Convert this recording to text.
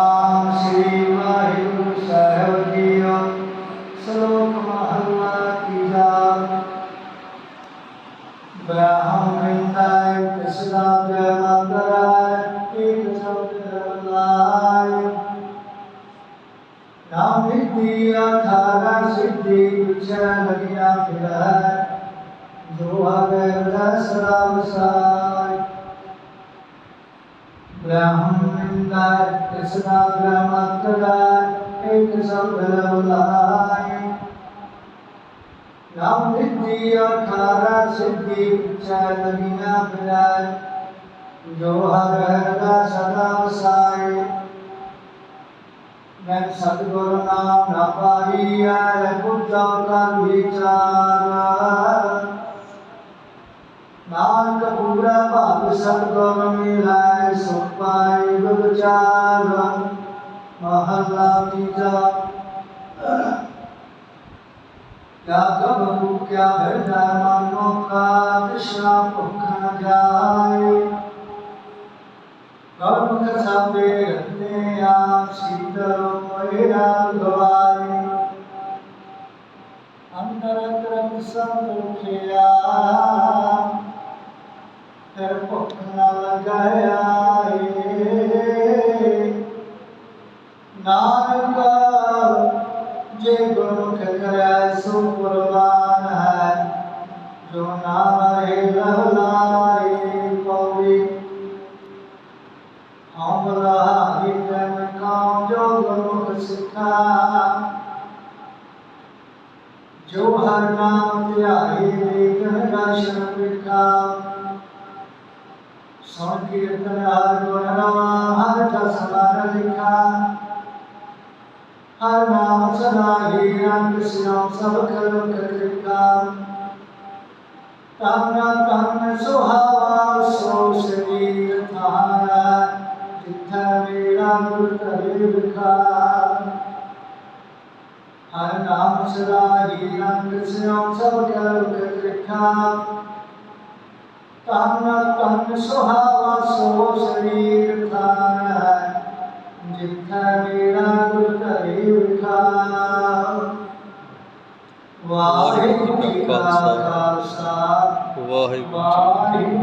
ਆਮ ਸ੍ਰੀ ਵਾਹਿਗੁਰੂ ਸਾਹਿਬ JIO ਸ਼ਲੋਕ ਮਹਲਾ ਤੀਜਾ। ਬ੍ਰਹਮ ਵਿੰਦਾਇ ਕਿਸਦਾ ਪ੍ਰਮਾਤਰਾਇ ਏਕ ਸ਼ਬਦ ਰਮਨਾਇ ਨਾਮ ਹਿਤੀ ਆਧਾਰਾ ਸਿੱਧੀ ਵਿਚਾਰ ਲਗਿਆ ਫਿਰੈ, ਜੋ ਆਵੇ ਰਸ ਰਾਮ ਸਾਈ ਬ੍ਰਹਮ गोविन्दाय कृष्णाग्रमात्मजाय कृष्णसम्भरवलाय नाम नित्य अठारा सिद्धि चार नवीना फिराय जो हर हरदा सदा वसाय मैं सतगुरु नाम न पाई है पुजा का विचार नानक पूरा भाग सतगुरु मिलाय ਸੁਖ ਪਾਇ ਵਿਚਾਰ ਮਹਲਾ ਤੀਜਾ ਕਿਆ ਕਬੂ ਕਿਆ ਭਰਦਾ ਮਨੋ ਕਾ ਤ੍ਰਿਸ਼ਨਾ ਭੁਖ ਨ ਜਾਏ ਕਰਮ ਕਸਾਬੇ ਰਤੇ ਆ ਸੀਤਲ ਮੋਇ ਰਾਮ ਗਵਾਏ ਅੰਦਰ ਤਰਤ ਸੰਤੋਖਿਆ ਤੇਰ ਭੁੱਖ ਨਾ ਲਗਾਇਆ ਨਾਨਕ, ਜੇ ਗੁਰਮੁਖ ਕਰੈ ਸੋ ਕੁਰਬਾਨ ਹੈ, ਜੋ ਨਾਮ ਹੈ ਲਹਲਾਏ ਪਉੜੀ ਹਮਰਾ ਹਿਤਨ ਕਾਮ ਜੋ ਗੁਰਮੁਖ ਸਿੱਖਾ। ਜੋ ਹਰ ਨਾਮ ਧਿਆਏ ਸੁਣ ਕੀਰਤਨ ਹਰ ਗੁਣ ਰਵਾ ਹਰ ਜਸ ਮਰ ਲਿਖਾ ਹਰ ਨਾਮ ਸਦਾ ਹੀ ਰੰਗ ਸਿਉ ਸਭ ਕਲੁਕ ਕ੍ਰਿਤਾ ਤਨ ਤਨ ਸੁਹਾਵਾ ਸੋ ਸਰੀਰ ਥਾਰਾ ਜਿੱਥਾ ਮੇਰਾ ਗੁਰ ਕਰੇ ਵਿਖਾ ਹਰ ਨਾਮ ਸਦਾ ਹੀ ਰੰਗ ਸਿਉ ਸਭ ਕਲੁਕ ਕ੍ਰਿਤਾ ਤਨ ਤਨ ਸੁਹਾਵਾ ਸੋ ਸਰੀਰ ਥਾਨ ਹੈ ਜਿੱਥਾ ਮੇਰਾ ਗੁਰ ਘਰੇ ਵਿਖਾ ਵਾਹਿਗੁਰੂ ਜੀ ਕਾ ਖਾਲਸਾ ਵਾਹਿਗੁਰੂ